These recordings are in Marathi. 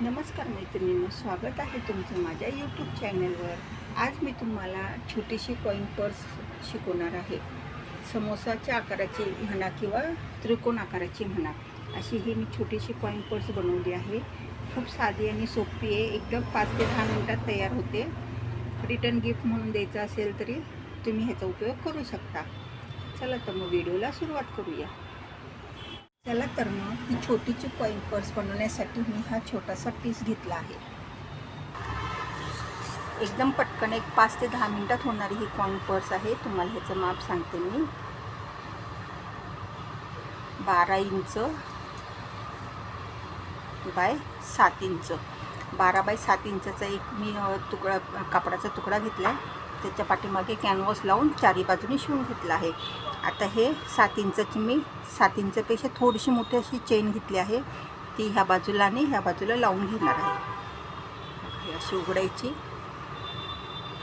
नमस्कार मैत्रिणींनो स्वागत आहे तुमचं माझ्या यूट्यूब चॅनलवर आज मी तुम्हाला छोटीशी कॉईन पर्स शिकवणार आहे. समोसाच्या आकाराची म्हणा किंवा त्रिकोण आकाराची म्हणा अशी ही मी छोटीशी कॉईन पर्स बनवली आहे. खूप साधी आणि सोपी आहे एकदम पाच ते दहा मिनटात तयार होते. रिटर्न गिफ्ट म्हणून द्यायचं असेल तरी तुम्ही ह्याचा उपयोग करू शकता. चला तर मग व्हिडिओला सुरुवात करूया. त्याला तर मग ही छोटीची कॉईन पर्स बनवण्यासाठी मी हा छोटासा पीस घेतला आहे. एकदम पटकन एक पाच ते दहा मिनटात होणारी ही कॉईन पर्स आहे. तुम्हाला ह्याचं माप सांगते मी. बारा इंच बाय सात इंच. बारा बाय सात इंचाचा एक मी तुकडा कापडाचा तुकडा घेतला आहे त्याच्या पाठीमागे कॅनव्हस लावून चारी बाजूने शिवून घेतलं आहे. आता हे सात इंचाची मी सात इंचपेक्षा थोडीशी मोठी अशी चेन घेतली आहे. ती ह्या बाजूला आणि ह्या बाजूला लावून घेणार आहे. अशी उघडायची.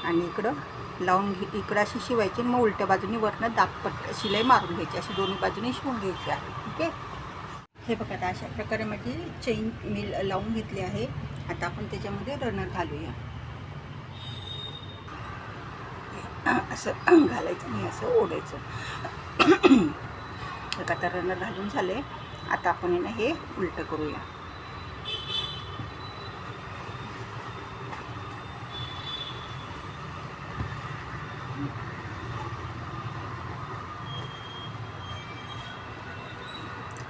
आणि इकडं लावून घे इकडं अशी शिवायची मग उलट्या बाजूने वरनं दागपट शिलाई मारून घ्यायची. अशी दोन्ही बाजूने शिवून घ्यायची आहे. ठीक आहे हे बघा आता अशा प्रकारे माझी चेन मी लावून घेतली आहे. आता आपण त्याच्यामध्ये रनर घालूया. असं घालायचं नाही असं ओढायचं. एका तऱ्हेनं घालून झाले. आता आपण आहे ना हे उलटं करूया.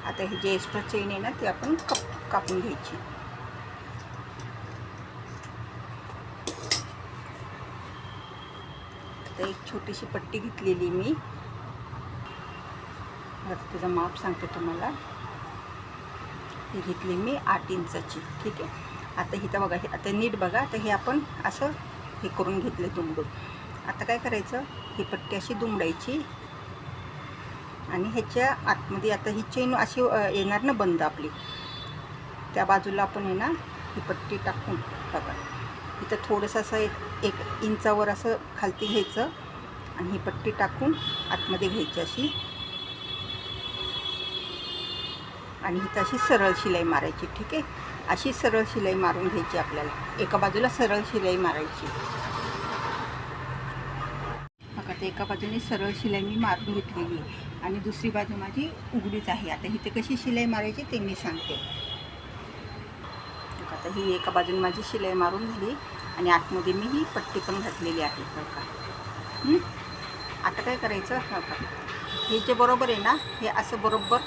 आता हे जे एक्स्ट्रा चेन आहे ना ती आपण कप कापून घ्यायची. आता एक छोटीशी पट्टी घेतलेली मी. आता त्याचं माप सांगते तुम्हाला. ही घेतली मी आठ इंचाची ठीक आहे? आता हिथं बघा हे आता नीट बघा. आता हे आपण असं हे करून घेतले दुमडून. आता काय करायचं? ही पट्टी अशी दुमडायची. आणि ह्याच्या आतमध्ये आता ही चेन अशी येणार ना बंद आपली. त्या बाजूला आपण आहे ना ही पट्टी टाकून बघा. तर थोडंसं असं एक एक इंचावर असं खालती घ्यायचं आणि ही पट्टी टाकून आतमध्ये घ्यायची अशी. आणि ही अशी सरळ शिलाई मारायची ठीक आहे? अशी सरळ शिलाई मारून घ्यायची आपल्याला. एका बाजूला सरळ शिलाई मारायची. बघा ते एका बाजूने सरळ शिलाई मी मारून घेतलेली आणि दुसरी बाजू माझी उघडीच आहे. आता इथे कशी शिलाई मारायची ते मी सांगते. आता ही एका बाजूने माझी शिलाई मारून झाली. आणि आतमध्ये मी ही पट्टी पण घातलेली आहे बघा आता काय करायचं? हा का हे जे बरोबर आहे ना हे असं बरोबर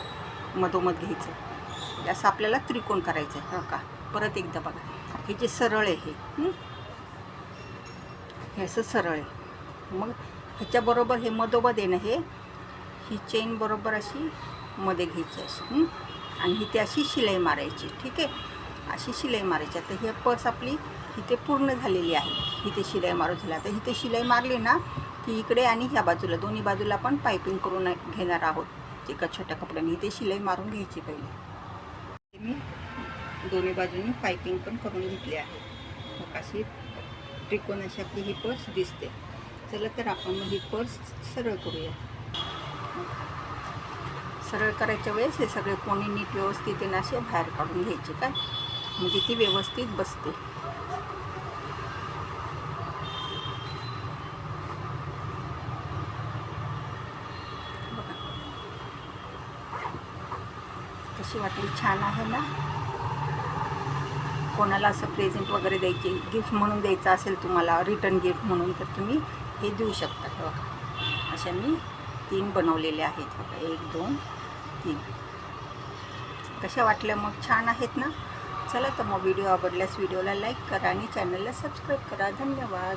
मधोमध घ्यायचं. असं आपल्याला त्रिकोण करायचं आहे हो का? परत एकदा बघा. हे जे सरळ आहे हे हे? असं सरळ आहे. मग ह्याच्याबरोबर हे मधोमध आहे ना हे ही चेन बरोबर अशी मध्ये घ्यायची अशी आणि ही ती अशी शिलाई मारायची ठीक आहे? अशी शिलाई मारायची. आता ही पर्स आपली इथे पूर्ण झालेली आहे. इथे शिलाई मारू झाली. आता इथे शिलाई मारली ना की इकडे आणि ह्या बाजूला दोन्ही बाजूला आपण पायपिंग करून घेणार आहोत. एका छोट्या कपड्याने. इथे शिलाई मारून घ्यायची पहिले. मी दोन्ही बाजूनी पायपिंग पण करून घेतली आहे. मग अशी त्रिकोण अशी आपली ही पर्स दिसते. चला तर आपण मग ही पर्स सरळ करूया. सरळ करायच्या वेळेस हे सगळे कोणी नीट व्यवस्थित आहे असे बाहेर काढून घ्यायचे काय? म्हणजे ती व्यवस्थित बसते. बघा. कशी वाटली छान आहे ना? कोणाला असं प्रेझेंट वगैरे द्यायचे गिफ्ट म्हणून द्यायचं असेल तुम्हाला रिटर्न गिफ्ट म्हणून तर तुम्ही हे देऊ शकता. बघा. अशा मी तीन बनवलेले आहेत. बघा एक दोन तीन. कशा वाटल्या मग? छान आहेत ना? चला तर मग व्हिडिओ आवडल्यास व्हिडिओला लाईक करा आणि चॅनलला सबस्क्राईब करा. धन्यवाद.